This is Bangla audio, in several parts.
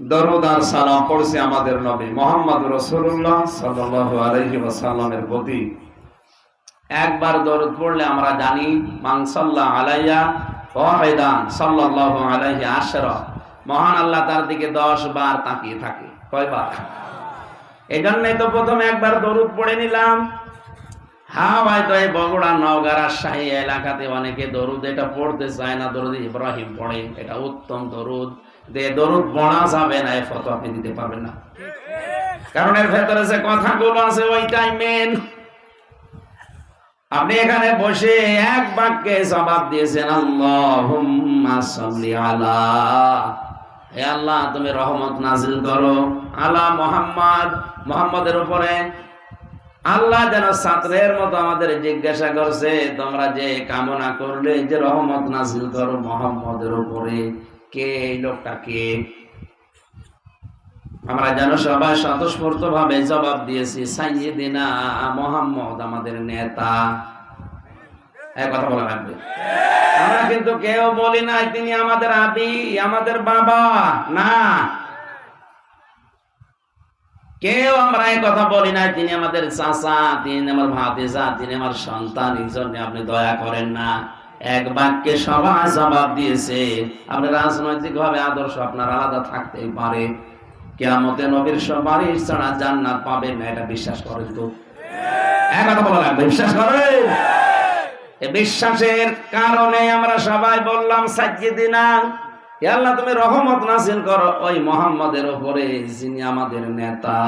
দরুদ আর সালাম পড়ছি আমাদের নবী মোহাম্মদ রসুল্লাহ সাল্লাল্লাহু আলাইহি ওয়াসাল্লামের প্রতি। একবার দরুদ পড়লে আমরা জানি মাংসাল্লাহ আলাইয়া ওয়াহিদান সাল্লাল্লাহু আলাইহি আশরা। মহান আল্লাহ তার দিকে দশ বার তাকিয়ে থাকে। কয়বার? এই জন্যই তো প্রথমে একবার দরুদ পড়ে নিলাম। হ্যাঁ হয়তো এই বগুড়া নওগাঁ রাজশাহী এলাকাতে অনেকে দরুদ এটা পড়তে চায় না। দরুদ ইব্রাহিম পড়ে, এটা উত্তম দরুদ। দরুদ যাবে না ফটো আপনি দিতে পারবেন না। কারণ এর ভেতরে যে কথাগুলো আছে, ওইটাই মেন আপনি এখানে বসে এক বাক্যে জবাব দিয়েছেন আলা আল্লাহ, তুমি রহমত নাজিল করো। আলা মোহাম্মদ, মোহাম্মদের উপরে। আল্লাহ যেন ছাত্রের মতো আমাদের জিজ্ঞাসা করছে, তোমরা যে কামনা করলে যে রহমত নাজিল করো মোহাম্মদের উপরে? কে এই লোকটা কে? আমরা যেন সবাই স্বতঃস্ফূর্ত ভাবে জবাব দিয়েছি, সাইয়েদিনা মোহাম্মদ আমাদের নেতা। কথা বলা লাগবে। আমরা কিন্তু কেউ বলি তিনি আমাদের আবি, আমাদের বাবা, না। কেউ আমরা এই কথা বলি নাই, তিনি আমাদের চাচা, তিনি আমার ভাতিজা, তিনি আমার সন্তান, এই জন্য আপনি দয়া করেন না। এক বাক্যে সবাই জবাব দিয়েছে। আপনি রাজনৈতিক ভাবে আদর্শ আপনার আলাদা থাকতেই পারে। কেয়ামতে নবীর সুপারিশ ছাড়া জান্নাত পাবেন না, এটা বিশ্বাস করেন তো। বিশ্বাস বিশ্বাসের কারণে আমরা সবাই বললাম তুমি রহমত নাসিল করো। ওই মোহাম্মদের যিনি আমাদের নেতা।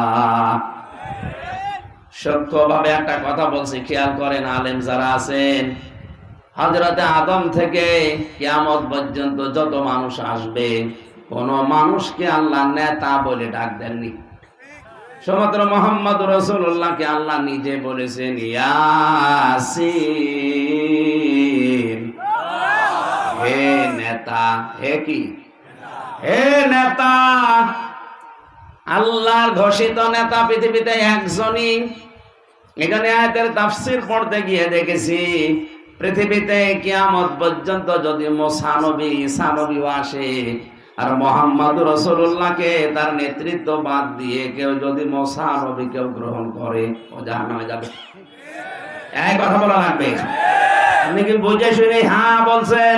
একটা কথা বলছি, খেয়াল করেন আলেম যারা আছেন হজরতে আদম থেকে কিয়ামত পর্যন্ত যত মানুষ আসবে, কোন মানুষকে আল্লাহ নেতা বলে ডাক দেননি। সমগ্র মোহাম্মদ রসুল্লাহকে আল্লাহ নিজে বলেছেন হে নেতা, হে কি? হে নেতা, আল্লাহর ঘোষিত নেতা পৃথিবীতে একজনই। এখানে আয়াতের তাফসির পড়তে গিয়ে দেখেছি পৃথিবীতে কিয়ামত পর্যন্ত যদি মোসানবী সানবীও আসে, আর মোহাম্মদ রসুল্লাহকে তার নেতৃত্ব বাদ দিয়ে কেউ যদি মোসানবী কেউ গ্রহণ করে, ও জাহান নামে যাবে। এক কথা বলা লাগবে। আপনি কি বুঝে শুনে হ্যাঁ বলছেন?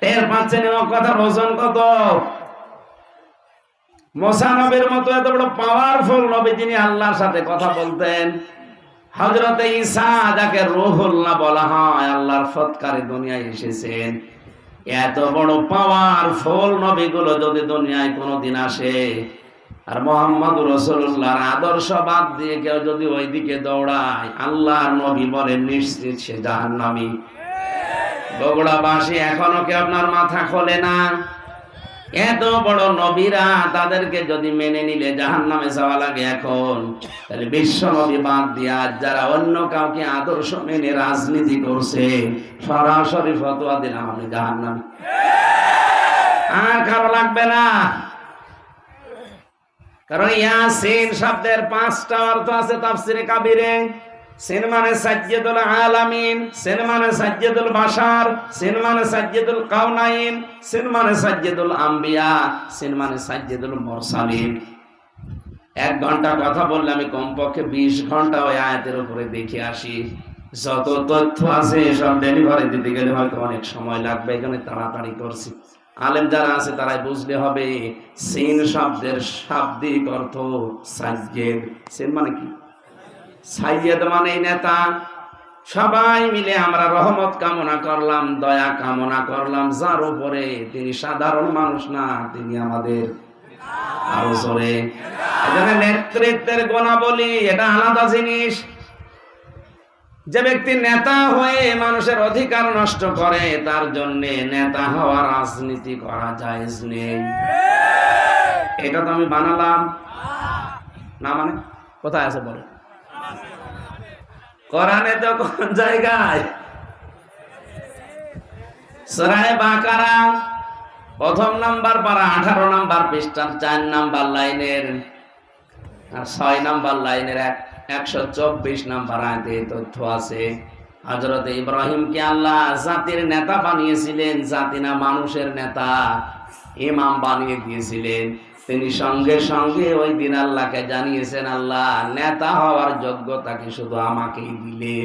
টের পাচ্ছেন এবং কথার ওজন কত? মতো এত বড় পাওয়ারফুল নবী যিনি আল্লাহর সাথে কথা বলতেন। হজরতে ঈসা যাকে রুহুল্লাহ বলা হয়, আল্লাহর ফৎকারে দুনিয়ায় এসেছেন। এত বড় পাওয়ারফুল নবীগুলো যদি দুনিয়ায় কোনোদিন আসে, আর মোহাম্মদ রসুল্লাহর আদর্শ বাদ দিয়ে কেউ যদি ওইদিকে দৌড়ায়, আল্লাহর নবী বলে নিশ্চিত সে জাহান্নামী। বগুড়াবাসী এখনও কি আপনার মাথা খোলে না? এত বড় নবীরা তাদেরকে যদি মেনে নিলে জাহান নামে যাওয়া লাগে এখন। তাহলে বিশ্ব নবী বাদ দিয়া যারা অন্য কাউকে আদর্শ মেনে রাজনীতি করছে, সরাসরি ফতোয়া দিলাম আমি জাহান নামে আর কারও লাগবে না। কারণ ইয়াসিন শব্দের পাঁচটা অর্থ আছে তাফসিরে কাবিরে। সিন মানে সাজ্জেদুল আলামিন সিন মানে সাজ্জেদুল বাশার সিন মানে সাজ্জেদুল কাউনাইন সিন মানে সাজ্জেদুল আম্বিয়া সিন মানে সাজ্জেদুল মুরসালিন। এক ঘণ্টা কথা বললে আমি কমপক্ষে বিশ ঘণ্টা ওই আয়াতের উপরে দেখে আসি। যত তথ্য আছে সব ডেলিভারি দিতে গেলে হয়তো অনেক সময় লাগবে, এখানে তাড়াতাড়ি করছি। আলেম যারা আছে তারাই বুঝলে হবে, সিন শব্দের শাব্দিক অর্থ সাজ্জেদ। সিন মানে কি? সাইয়েদ মানে নেতা। সবাই মিলে আমরা রহমত কামনা করলাম, দয়া কামনা করলাম। যার উপরে তিনি সাধারণ মানুষ না, তিনি আমাদের নেতৃত্বের এটা আলাদা জিনিস। যে ব্যক্তি নেতা হয়ে মানুষের অধিকার নষ্ট করে, তার জন্য নেতা হওয়া রাজনীতি করা যায় নেই। এটা তো আমি বানালাম। না মানে? কোথায় আছে বলে? কোরআনে তো কোন জায়গায়? সরায় বাকারা, প্রথম নাম্বার পারা, আঠারো নাম্বার পৃষ্ঠার চার নাম্বার লাইনের আর ছয় নাম্বার লাইনের এক, একশো চব্বিশ নাম্বার আয়তে তথ্য আছে। হজরত ইব্রাহিমকে আল্লাহ জাতির নেতা বানিয়েছিলেন, জাতি না মানুষের নেতা, ইমাম বানিয়ে দিয়েছিলেন। তিনি সঙ্গে সঙ্গে ওই দিন আল্লাহকে জানিয়েছেন, আল্লাহ, নেতা হওয়ার যোগ্যতাকে শুধু আমাকেই দিলে।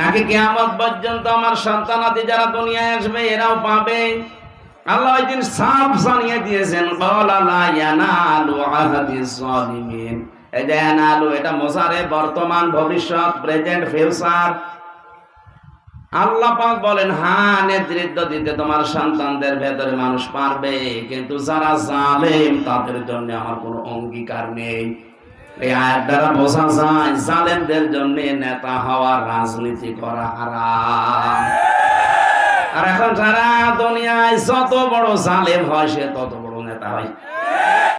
নাকি কিয়ামত পর্যন্ত আমার সন্তানাদি যারা দুনিয়ায় আসবে, এরাও পাবে? আল্লাহ ওই দিন সাফ জানিয়ে দিয়েছেন এটা মোসারে বর্তমান ভবিষ্যৎ, প্রেজেন্ট ফিউচার। আল্লাহ পাক বলেন হ্যাঁ নেতৃত্ব দিতে তোমার সন্তানদের ভেতরে মানুষ পারবে, কিন্তু যারা জালেম, তাদের জন্য আমার কোনো অঙ্গীকার নেই। এই আয়াত দ্বারা বোঝা যায়, জালেমদের জন্য নেতা হওয়া রাজনীতি করা হারাম। আর এখন সারা দুনিয়ায় যত বড় জালেম হয়, সে তত বড় নেতা হয়।